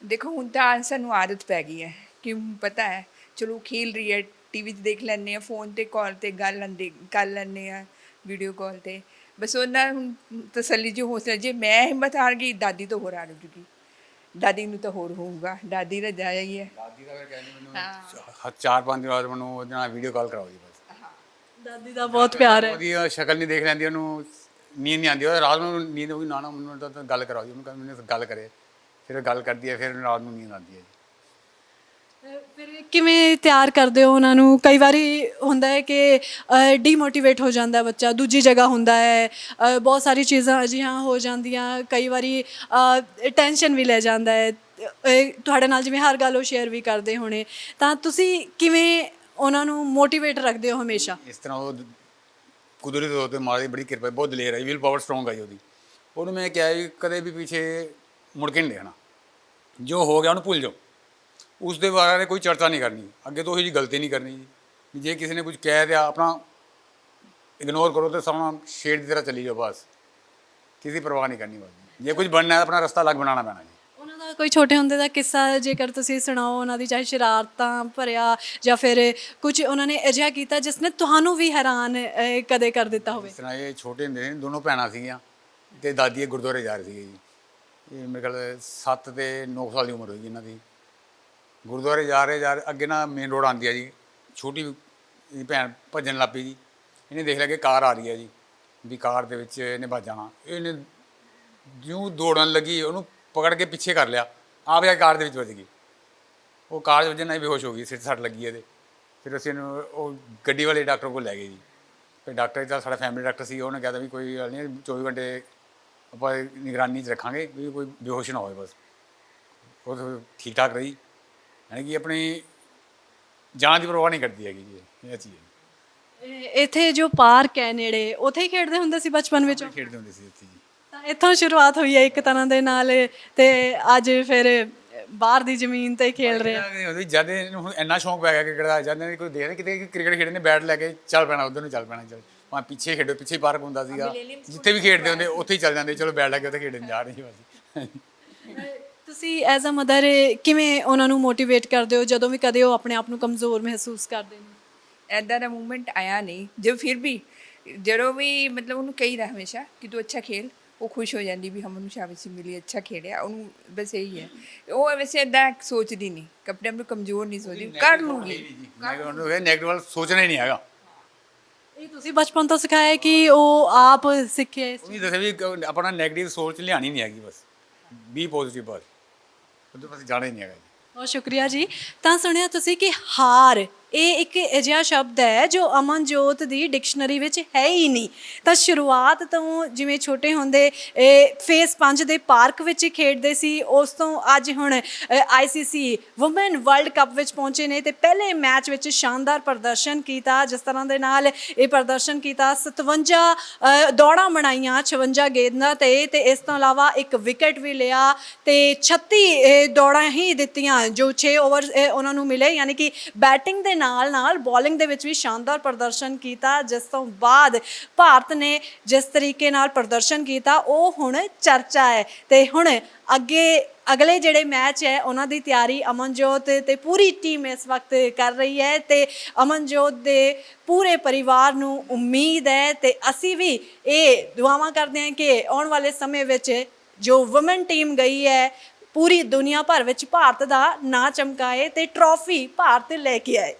ਦੇਖੋ ਹੁਣ ਤਾਂ ਸਾਨੂੰ ਆਦਤ ਪੈ ਗਈ ਹੈ ਕਿ ਪਤਾ ਹੈ ਚਲੋ ਖੇਲ ਰਹੀ ਹੈ ਟੀਵੀ 'ਤੇ ਦੇਖ ਲੈਂਦੇ ਆ ਫੋਨ ਤੇ ਕਾਲ ਤੇ ਗੱਲ ਲੈਂਦੇ ਕਰ ਲੈਂਦੇ ਆ ਵੀਡੀਓ ਕਾਲ ਤੇ। ਬਸ ਉਹਨਾਂ ਹੁਣ ਤਸੱਲੀ ਜੀ ਹੌਸਲਾ ਜੇ ਮੈਂ ਹਿੰਮਤ ਹਾਰ ਗਈ ਦਾਦੀ ਤੋਂ ਹੋਰ ਹਾਰ ਜੂਗੀ। ਦਾਦੀ ਨੂੰ ਤਾਂ ਹੋਰ ਹੋਊਗਾ। ਦਾਦੀ ਦਾ ਜਾਇਆ ਹੀ ਹੈ। ਦਾਦੀ ਦਾ ਫਿਰ ਕਹਿੰਦੀ ਮੈਨੂੰ ਹ- ਚਾਰ ਪੰਜ ਦਿਨ ਬਾਅਦ ਮੈਨੂੰ ਉਹਦੇ ਨਾਲ ਵੀਡੀਓ ਕਾਲ ਕਰਾਓ ਜੀ ਬਸ। ਦਾਦੀ ਦਾ ਬਹੁਤ ਪਿਆਰ ਹੈ। ਉਹਦੀ ਉਹ ਸ਼ਕਲ ਨਹੀਂ ਦੇਖ ਲੈਂਦੀ ਉਹਨੂੰ ਨੀਂਦ ਨਹੀਂ ਆਉਂਦੀ। ਉਹ ਰਾਤ ਨੂੰ ਨੀਂਦ ਹੋਈ ਨਾ ਨਾ ਮੈਨੂੰ ਤਾਂ ਤਾਂ ਗੱਲ ਕਰਾਓ ਜੀ। ਉਹਨੂੰ ਕਹਿੰਦਾ ਮੈਨੂੰ ਗੱਲ ਕਰੇ। ਫਿਰ ਗੱਲ ਕਰਦੀ ਹੈ ਫਿਰ ਰਾਤ ਨੂੰ ਨੀਂਦ ਆਉਂਦੀ ਹੈ ਜੀ। ਫਿਰ ਕਿਵੇਂ ਤਿਆਰ ਕਰਦੇ ਹੋ ਉਹਨਾਂ ਨੂੰ? ਕਈ ਵਾਰੀ ਹੁੰਦਾ ਹੈ ਕਿ ਡੀਮੋਟੀਵੇਟ ਹੋ ਜਾਂਦਾ ਬੱਚਾ ਦੂਜੀ ਜਗ੍ਹਾ ਹੁੰਦਾ ਹੈ ਅ, ਬਹੁਤ ਸਾਰੀ ਚੀਜ਼ਾਂ ਅਜਿਹੀਆਂ ਹੋ ਜਾਂਦੀਆਂ ਕਈ ਵਾਰੀ ਟੈਨਸ਼ਨ ਵੀ ਲੈ ਜਾਂਦਾ ਹੈ ਅ, ਤੁਹਾਡੇ ਨਾਲ ਜਿਵੇਂ ਹਰ ਗੱਲ ਉਹ ਸ਼ੇਅਰ ਵੀ ਕਰਦੇ ਹੋਣੇ। ਤਾਂ ਤੁਸੀਂ ਕਿਵੇਂ ਉਹਨਾਂ ਨੂੰ ਮੋਟੀਵੇਟ ਰੱਖਦੇ ਹੋ ਹਮੇਸ਼ਾ? ਇਸ ਤਰ੍ਹਾਂ ਉਹ ਕੁਦਰਤੀ ਤੌਰ ਤੇ ਮਾਂ ਦੀ ਬੜੀ ਕਿਰਪਾ ਹੈ ਬਹੁਤ ਦਲੇਰ ਹੈ ਵਿਲ ਪਾਵਰ ਸਟਰੋਂਗ ਹੈ ਜੀ ਉਹਦੀ। ਉਹਨੂੰ ਮੈਂ ਕਿਹਾ ਵੀ ਕਦੇ ਵੀ ਪਿੱਛੇ ਮੁੜ ਕੇ ਨਹੀਂ ਦੇਖਣਾ। ਜੋ ਹੋ ਗਿਆ ਉਹਨੂੰ ਭੁੱਲ ਜਾਓ। ਉਸ ਦੇ ਬਾਰੇ ਕੋਈ ਚਰਚਾ ਨਹੀਂ ਕਰਨੀ। ਅੱਗੇ ਤੋਂ ਉਹੀ ਜੀ ਗਲਤੀ ਨਹੀਂ ਕਰਨੀ ਜੀ। ਜੇ ਕਿਸੇ ਨੇ ਕੁਝ ਕਹਿ ਦਿਆ ਆਪਣਾ ਇਗਨੋਰ ਕਰੋ ਤੇ ਸਮਾਂ ਸ਼ੇਡ ਦੀ ਤਰ੍ਹਾਂ ਚੱਲੀ ਜਾਓ ਬਸ। ਕਿਸੇ ਪਰਵਾਹ ਨਹੀਂ ਕਰਨੀ ਬਸ ਜੇ ਕੁਝ ਬਣਨਾ ਹੈ ਆਪਣਾ ਰਸਤਾ ਅਲੱਗ ਬਣਾਉਣਾ ਪੈਣਾ ਜੀ। ਉਹਨਾਂ ਦਾ ਕੋਈ ਛੋਟੇ ਹੁੰਦੇ ਦਾ ਕਿੱਸਾ ਜੇਕਰ ਤੁਸੀਂ ਸੁਣਾਓ ਉਹਨਾਂ ਦੀ ਚਾਹੇ ਸ਼ਰਾਰਤਾਂ ਭਰਿਆ ਜਾਂ ਫਿਰ ਕੁਝ ਉਹਨਾਂ ਨੇ ਅਜਿਹਾ ਕੀਤਾ ਜਿਸ ਨੇ ਤੁਹਾਨੂੰ ਵੀ ਹੈਰਾਨ ਅਹ, ਕਦੇ ਕਰ ਦਿੱਤਾ ਹੋਵੇ? ਇਸ ਤਰ੍ਹਾਂ ਇਹ ਛੋਟੇ ਹੁੰਦੇ ਨੇ ਦੋਨੋਂ ਭੈਣਾਂ ਸੀਗੀਆਂ ਤੇ ਦਾਦੀ ਇਹ ਗੁਰਦੁਆਰੇ ਜਾ ਰਹੀ ਸੀਗੀ ਜੀ। ਇਹ ਮੇਰੇ ਖਿਆਲ 7 ਤੇ 9 ਸਾਲ ਦੀ ਉਮਰ ਹੋਈ ਇਹਨਾਂ ਦੀ। ਗੁਰਦੁਆਰੇ ਜਾ ਰਹੇ ਜਾ ਰਹੇ, ਅੱਗੇ ਨਾ ਮੇਨ ਰੋਡ ਆਉਂਦੀ ਆ ਜੀ, ਛੋਟੀ ਇਹਦੀ ਭੈਣ ਭੱਜਣ ਲੱਗ ਪਈ ਜੀ। ਇਹਨੇ ਦੇਖ ਲਿਆ ਕਿ ਕਾਰ ਆ ਰਹੀ ਹੈ ਜੀ, ਵੀ ਕਾਰ ਦੇ ਵਿੱਚ ਇਹਨੇ ਵੱਜ ਜਾਣਾ। ਇਹਨੇ ਜਿਉਂ ਦੌੜਨ ਲੱਗੀ, ਉਹਨੂੰ ਪਕੜ ਕੇ ਪਿੱਛੇ ਕਰ ਲਿਆ। ਆਪ ਜਾ ਕਾਰ ਦੇ ਵਿੱਚ ਵੱਜ ਗਈ। ਉਹ ਕਾਰ 'ਚ ਵੱਜਣ ਨਾਲ ਬੇਹੋਸ਼ ਹੋ ਗਈ, ਸਿਰ ਸੱਟ ਲੱਗੀ ਇਹਦੇ। ਫਿਰ ਅਸੀਂ ਇਹਨੂੰ, ਉਹ ਗੱਡੀ ਵਾਲੇ ਡਾਕਟਰ ਕੋਲ ਲੈ ਗਏ ਜੀ। ਫਿਰ ਡਾਕਟਰ ਦਾ ਸਾਡਾ ਫੈਮਿਲੀ ਡਾਕਟਰ ਸੀ, ਉਹਨੇ ਕਿਹਾ ਤਾਂ ਵੀ ਕੋਈ ਗੱਲ ਨਹੀਂ 24 ਘੰਟੇ ਆਪਾਂ ਨਿਗਰਾਨੀ 'ਚ ਰੱਖਾਂਗੇ ਵੀ ਕੋਈ ਬੇਹੋਸ਼ ਨਾ ਹੋਵੇ ਬਸ। ਉਹ ਠੀਕ ਠਾਕ ਰਹੀ। ਯਾਨੀ ਕਿ ਆਪਣੀ ਜਾਨ ਦੀ ਪਰਵਾਹ ਨਹੀਂ ਕਰਦੀ ਹੈਗੀ ਜੀ ਇਹ ਚੀਜ਼। ਹੈ। ਇੱਥੇ ਜੋ ਪਾਰਕ ਹੈ ਨੇੜੇ ਉੱਥੇ ਹੀ ਖੇਡਦੇ ਹੁੰਦੇ ਸੀ ਬਚਪਨ ਵਿੱਚ? ਖੇਡਦੇ ਹੁੰਦੇ ਸੀ ਇੱਥੇ ਜੀ। ਤਾਂ ਇੱਥੋਂ ਸ਼ੁਰੂਆਤ ਹੋਈ ਹੈ ਇੱਕ ਤਰ੍ਹਾਂ ਦੇ ਨਾਲ ਤੇ ਅੱਜ ਫਿਰ ਬਾਹਰ ਦੀ ਜ਼ਮੀਨ ਤੇ ਖੇਲ ਰਹੇ ਆ ਜਦ ਇਹਨੂੰ ਹੁਣ ਇੰਨਾ ਸ਼ੌਂਕ ਪੈ ਗਿਆ ਕਿ ਕਿਹੜਾ ਜਦ ਇਹਨੇ ਕੋਈ ਦੇਖਦੇ ਕਿਤੇ ਕ੍ਰਿਕਟ ਖੇਡਣੇ ਬੈਟ ਲੈ ਕੇ ਚੱਲ ਪੈਣਾ ਉਧਰ ਨੂੰ ਚੱਲ ਪੈਣਾ ਚੱਲ। ਮੈਂ ਪਿੱਛੇ ਖੇਡੋ ਪਿੱਛੇ ਪਾਰਕ ਹੁੰਦਾ ਸੀਗਾ। ਜਿੱਥੇ ਵੀ ਖੇਡਦੇ ਹੁੰਦੇ ਉੱਥੇ ਹੀ ਚੱਲ ਜਾਂਦੇ ਚਲੋ ਬੈਟ ਲੈ ਕੇ ਉੱਥੇ ਖੇਡਣ ਜਾ ਰਹੇ ਸੀ ਬਸ। ਤੁਸੀਂ ਐਜ਼ ਅ ਮਦਰ ਕਿਵੇਂ ਉਹਨਾਂ ਨੂੰ ਮੋਟੀਵੇਟ ਕਰਦੇ ਹੋ? ਜਦੋਂ ਵੀ ਕਦੇ ਉਹ ਆਪਣੇ ਆਪ ਨੂੰ ਕਮਜ਼ੋਰ ਮਹਿਸੂਸ ਕਰਦੇ ਨੇ? ਐਦਾਂ ਦਾ ਮੂਵਮੈਂਟ ਆਇਆ ਨਹੀਂ। ਜੋ ਫਿਰ ਵੀ ਜਦੋਂ ਵੀ ਮਤਲਬ ਉਹਨੂੰ ਕਹੀਦਾ ਹਮੇਸ਼ਾ ਕਿ ਤੂੰ ਅੱਛਾ ਖੇਲ ਉਹ ਖੁਸ਼ ਹੋ ਜਾਂਦੀ ਵੀ ਹਮ ਉਹਨੂੰ ਸ਼ਾਬਾਸ਼ੀ ਮਿਲੀ ਅੱਛਾ ਖੇਡਿਆ। ਉਹਨੂੰ ਬਸ ਇਹੀ ਹੈ। ਉਹ ਵੈਸੇ ਐਦਾਂ ਸੋਚਦੀ ਨਹੀਂ। ਕਿ ਆਪਣੇ ਆਪ ਨੂੰ ਕਮਜ਼ੋਰ ਨਹੀਂ ਸੋਚਦੀ। ਕਰ ਲੂੰਗੀ। ਉਹਨੂੰ ਇਹ ਨੈਗੇਟਿਵ ਵੱਲ ਸੋਚਣਾ ਹੀ ਨਹੀਂ ਹੈਗਾ। ਇਹ ਤੁਸੀਂ ਬਚਪਨ ਤੋਂ ਸਿਖਾਇਆ ਕਿ ਉਹ ਆਪ ਸਿੱਖਿਆ ਇਸ ਉਹਨੇ ਦੱਸਿਆ ਵੀ ਆਪਣਾ ਨੈਗੇਟਿਵ ਸੋਚ ਲਿਆਣੀ ਨਹੀਂ ਹੈਗੀ ਬਸ। ਬੀ ਪੋਜ਼ਿਟਿਵ ਬਸ। ਉਹਦੇ ਪਾਸੇ ਜਾਣਾ ਹੀ ਨਹੀਂ ਹੈਗਾ ਜੀ। ਬਹੁਤ ਸ਼ੁਕਰੀਆ ਜੀ। ਤਾਂ ਸੁਣਿਆ ਤੁਸੀਂ ਕਿ ਹਾਰ ਇਹ ਇੱਕ ਅਜਿਹਾ ਸ਼ਬਦ ਹੈ ਜੋ ਅਮਨਜੋਤ ਦੀ ਡਿਕਸ਼ਨਰੀ ਵਿੱਚ ਹੈ ਹੀ ਨਹੀਂ। ਤਾਂ ਸ਼ੁਰੂਆਤ ਤੋਂ ਜਿਵੇਂ ਛੋਟੇ ਹੁੰਦੇ, ਇਹ ਫੇਸ 5 ਦੇ ਪਾਰਕ ਵਿੱਚ ਖੇਡਦੇ ਸੀ, ਉਸ ਤੋਂ ਅੱਜ ਹੁਣ ਆਈਸੀਸੀ ਔਮਨ ਵਰਲਡ ਕੱਪ ਵਿੱਚ ਪਹੁੰਚੇ ਨੇ ਤੇ ਪਹਿਲੇ ਮੈਚ ਵਿੱਚ ਸ਼ਾਨਦਾਰ ਪ੍ਰਦਰਸ਼ਨ ਕੀਤਾ, ਜਿਸ ਤਰ੍ਹਾਂ ਦੇ ਨਾਲ ਇਹ ਪ੍ਰਦਰਸ਼ਨ ਕੀਤਾ 57 ਦੌੜਾਂ ਬਣਾਈਆਂ 56 ਗੇਂਦਾਂ ਤੇ ਤੇ ਇਸ ਤੋਂ ਇਲਾਵਾ ਇੱਕ ਵਿਕਟ ਵੀ ਲਿਆ ਤੇ 36 ਦੌੜਾਂ ਹੀ ਦਿੱਤੀਆਂ, ਜੋ 6 ਓਵਰ ਉਹਨਾਂ ਨੂੰ ਮਿਲੇ, ਯਾਨੀ ਕਿ ਬੈਟਿੰਗ ਦੇ ਨਾਲ ਨਾਲ ਬੋਲਿੰਗ ਦੇ ਵਿੱਚ ਵੀ ਸ਼ਾਨਦਾਰ ਪ੍ਰਦਰਸ਼ਨ ਕੀਤਾ, ਜਿਸ ਤੋਂ ਬਾਅਦ ਭਾਰਤ ਨੇ ਜਿਸ ਤਰੀਕੇ ਨਾਲ ਪ੍ਰਦਰਸ਼ਨ ਕੀਤਾ, ਉਹ ਹੁਣ ਚਰਚਾ ਹੈ। ਤੇ ਹੁਣ ਅੱਗੇ, ਅਗਲੇ ਜਿਹੜੇ ਮੈਚ ਹੈ, ਉਹਨਾਂ ਦੀ ਤਿਆਰੀ ਅਮਨਜੋਤ ਤੇ ਪੂਰੀ ਟੀਮ ਇਸ ਵਕਤ ਕਰ ਰਹੀ ਹੈ ਤੇ ਅਮਨਜੋਤ ਦੇ ਪੂਰੇ ਪਰਿਵਾਰ ਨੂੰ ਉਮੀਦ ਹੈ ਤੇ ਅਸੀਂ ਵੀ ਇਹ ਦੁਆਵਾਂ ਕਰਦੇ ਹਾਂ ਕਿ ਆਉਣ ਵਾਲੇ ਸਮੇਂ ਵਿੱਚ ਜੋ ਔਮਨ ਟੀਮ ਗਈ ਹੈ, ਪੂਰੀ ਦੁਨੀਆ ਭਰ ਵਿੱਚ ਭਾਰਤ ਦਾ ਨਾਂ ਚਮਕਾਏ ਤੇ ਟਰੋਫੀ ਭਾਰਤ ਲੈ ਕੇ ਆਏ।